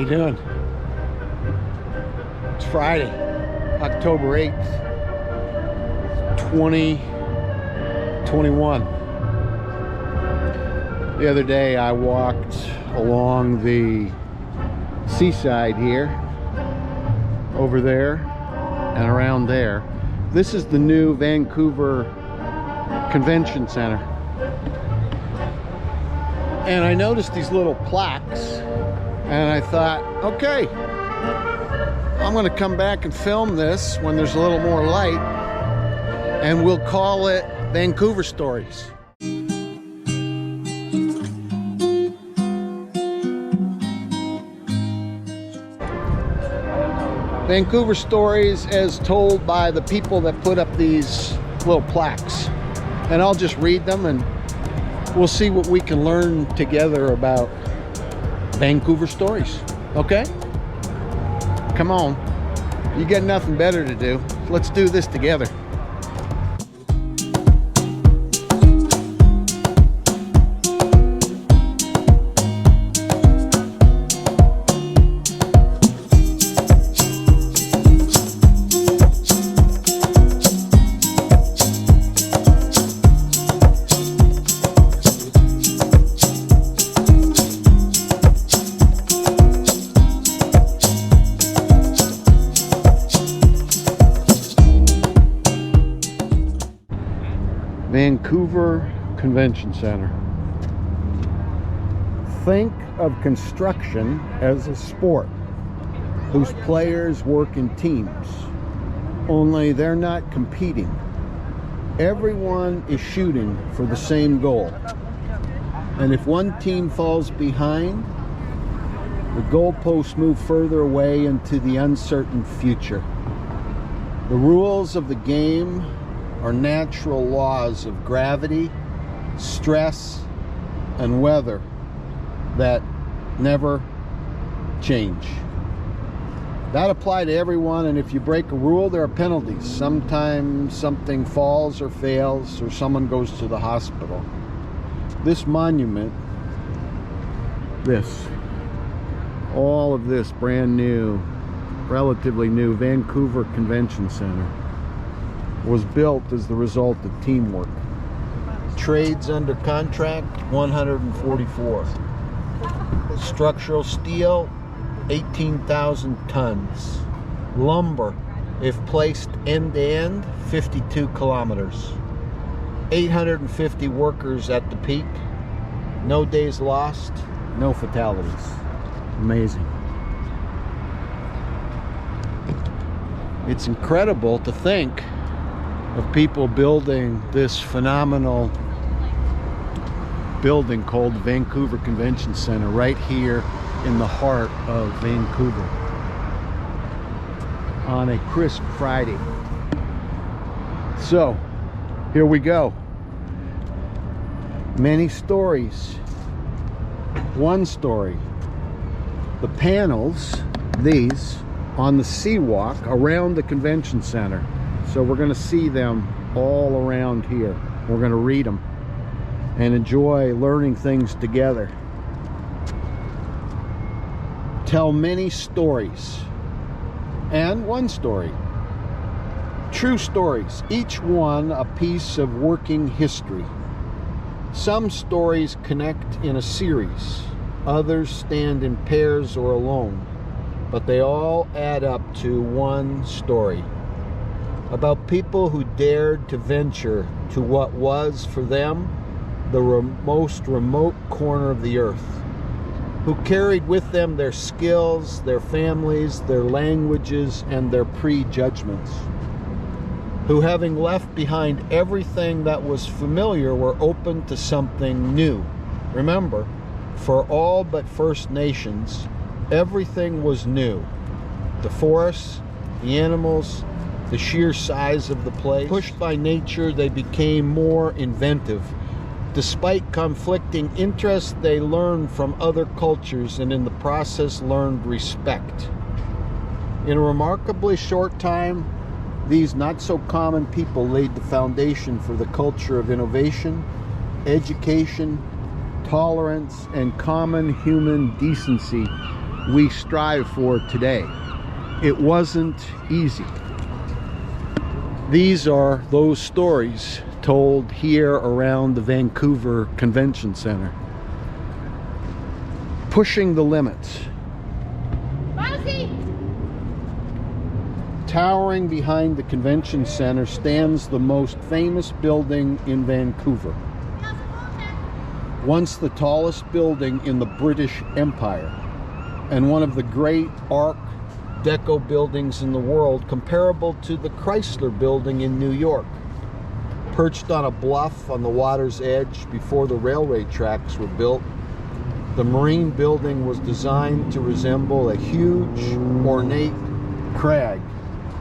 You doing? It's Friday, October 8th, 2021. The other day I walked along the seaside here, over there, and around there. This is the new Vancouver Convention Center. And I noticed these little plaques, and I thought, okay, I'm going to come back and film this when there's a little more light, and we'll call it Vancouver Stories. Vancouver stories as told by the people that put up these little plaques. And I'll just read them and we'll see what we can learn together about Vancouver stories. Okay? Come on. You got nothing better to do. Let's do this together. Vancouver Convention Center. Think of construction as a sport whose players work in teams, only they're not competing. Everyone is shooting for the same goal. And if one team falls behind, the goalposts move further away into the uncertain future. The rules of the game are natural laws of gravity, stress, and weather that never change. That apply to everyone, and if you break a rule, there are penalties. Sometimes something falls or fails, or someone goes to the hospital. This monument, this, all of this brand new, relatively new Vancouver Convention Center was built as the result of teamwork. Trades under contract 144. Structural steel 18,000 tons. Lumber, if placed end to end, 52 kilometers. 850 workers at the peak. No days lost, no fatalities. Amazing. It's incredible to think of people building this phenomenal building called Vancouver Convention Center right here in the heart of Vancouver on a crisp Friday. So, here we go. Many stories. One story. The panels, these, on the seawalk around the convention center. So we're going to see them all around here. We're going to read them and enjoy learning things together. Tell many stories and one story. True stories, each one a piece of working history. Some stories connect in a series, others stand in pairs or alone, but they all add up to one story about people who dared to venture to what was for them the most remote corner of the earth, who carried with them their skills, their families, their languages, and their prejudgments, who, having left behind everything that was familiar, were open to something new. Remember, for all but First Nations, everything was new the forests, the animals, the sheer size of the place. Pushed by nature, they became more inventive. Despite conflicting interests, they learned from other cultures and in the process learned respect. In a remarkably short time, these not so common people laid the foundation for the culture of innovation, education, tolerance, and common human decency we strive for today. It wasn't easy. These are those stories told here around the Vancouver Convention Center. Pushing the limits. Towering behind the convention center stands the most famous building in Vancouver. Once the tallest building in the British Empire and one of the great Art Deco buildings in the world, comparable to the Chrysler building in New York. Perched on a bluff on the water's edge before the railway tracks were built, the marine building was designed to resemble a huge, ornate crag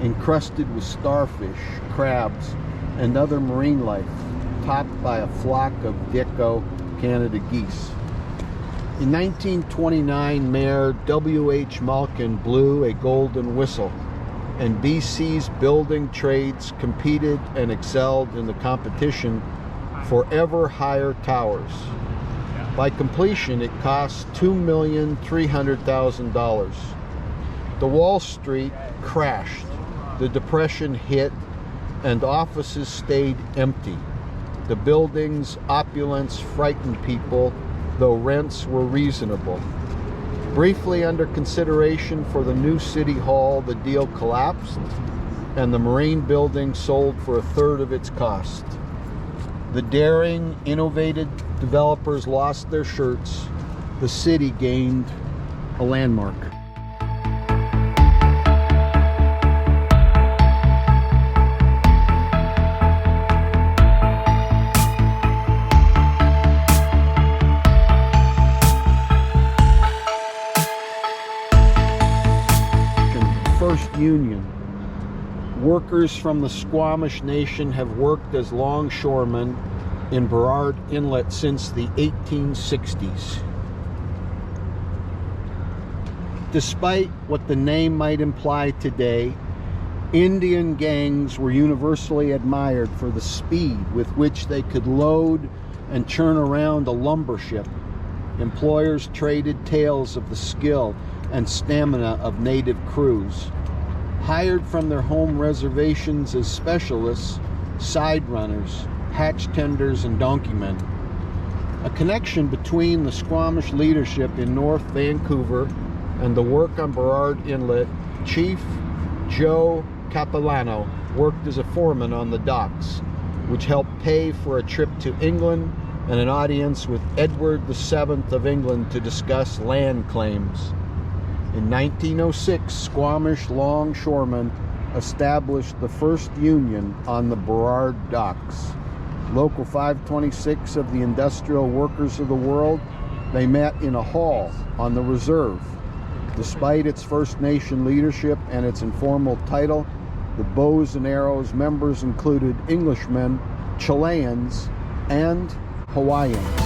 encrusted with starfish, crabs, and other marine life, topped by a flock of gecko Canada geese. In 1929, Mayor W.H. Malkin blew a golden whistle, and BC's building trades competed and excelled in the competition for ever higher towers. By completion, it cost $2,300,000. The Wall Street crashed the Depression hit and offices stayed empty. The building's opulence frightened people, though rents were reasonable. Briefly under consideration for the new city hall, the deal collapsed and the Marine building sold for a third of its cost. The daring, innovative developers lost their shirts. The city gained a landmark. Union. Workers from the Squamish Nation have worked as longshoremen in Burrard Inlet since the 1860s. Despite what the name might imply today, Indian gangs were universally admired for the speed with which they could load and churn around a lumber ship. Employers traded tales of the skill and stamina of native crews hired from their home reservations as specialists, side runners, hatch tenders, and donkeymen. A connection between the Squamish leadership in North Vancouver and the work on Burrard Inlet, Chief Joe Capilano worked as a foreman on the docks, which helped pay for a trip to England and an audience with Edward VII of England to discuss land claims. In 1906, Squamish longshoremen established the first union on the Burrard docks. Local 526 of the Industrial Workers of the World, they met in a hall on the reserve. Despite its First Nation leadership and its informal title, the Bows and Arrows members included Englishmen, Chileans, and Hawaiians.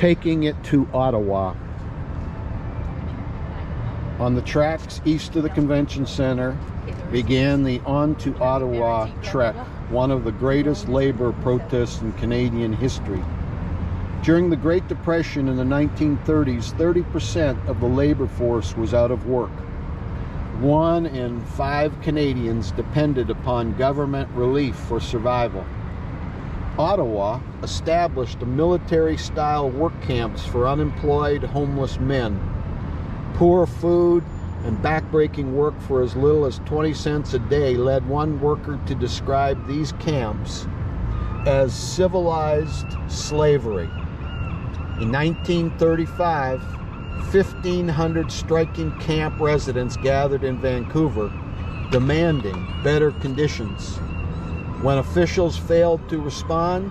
Taking it to Ottawa. On the tracks east of the convention center began the On to Ottawa trek, one of the greatest labor protests in Canadian history. During the Great Depression in the 1930s, 30% of the labor force was out of work. One in five Canadians depended upon government relief for survival. Ottawa established military style work camps for unemployed homeless men. Poor food and backbreaking work for as little as 20 cents a day led one worker to describe these camps as civilized slavery. In 1935, 1,500 striking camp residents gathered in Vancouver demanding better conditions. When officials failed to respond,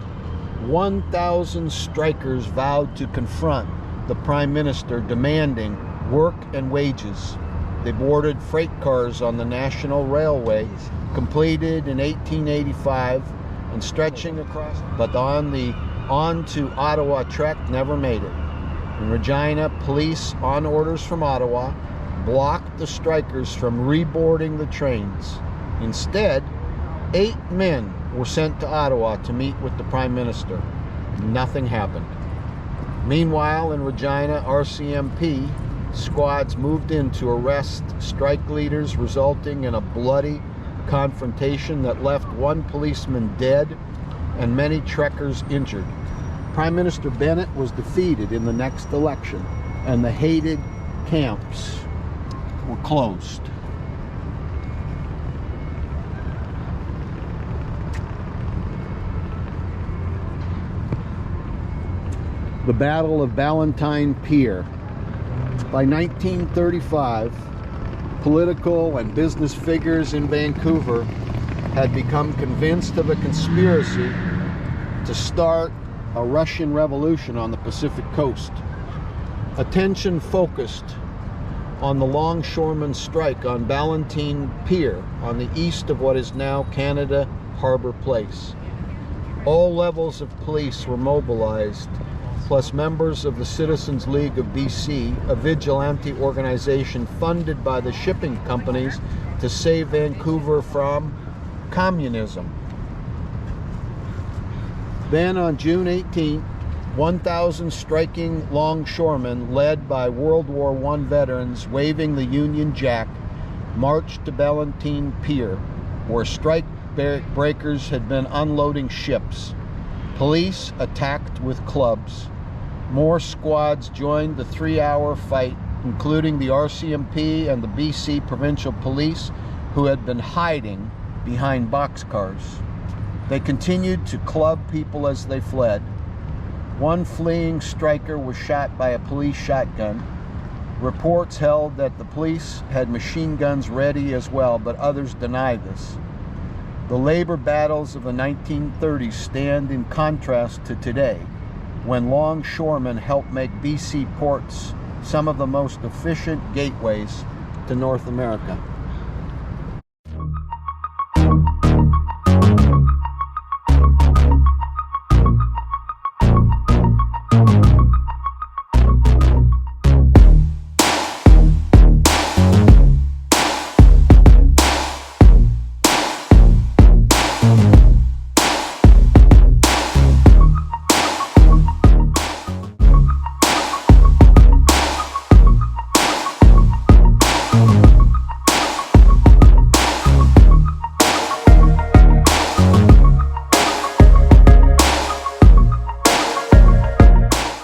1,000 strikers vowed to confront the Prime Minister demanding work and wages. They boarded freight cars on the National Railway, completed in 1885 and stretching across, but on the on to Ottawa trek never made it. In Regina, police, on orders from Ottawa, blocked the strikers from reboarding the trains. Instead, eight men were sent to Ottawa to meet with the Prime Minister. Nothing happened. Meanwhile, in Regina, RCMP squads moved in to arrest strike leaders, resulting in a bloody confrontation that left one policeman dead and many trekkers injured. Prime Minister Bennett was defeated in the next election, and the hated camps were closed. The Battle of Ballantine Pier. By 1935, political and business figures in Vancouver had become convinced of a conspiracy to start a Russian revolution on the Pacific coast. Attention focused on the longshoremen strike on Ballantine Pier on the east of what is now Canada Harbor Place. All levels of police were mobilized, plus members of the Citizens League of BC, a vigilante organization funded by the shipping companies to save Vancouver from communism. Then on June 18, 1,000 striking longshoremen, led by World War I veterans waving the Union Jack, marched to Ballantine Pier, where strike breakers had been unloading ships. Police attacked with clubs. More squads joined the three hour fight, including the RCMP and the BC Provincial Police, who had been hiding behind boxcars. They continued to club people as they fled. One fleeing striker was shot by a police shotgun. Reports held that the police had machine guns ready as well, but others deny this. The labor battles of the 1930s stand in contrast to today, when longshoremen helped make BC ports some of the most efficient gateways to North America.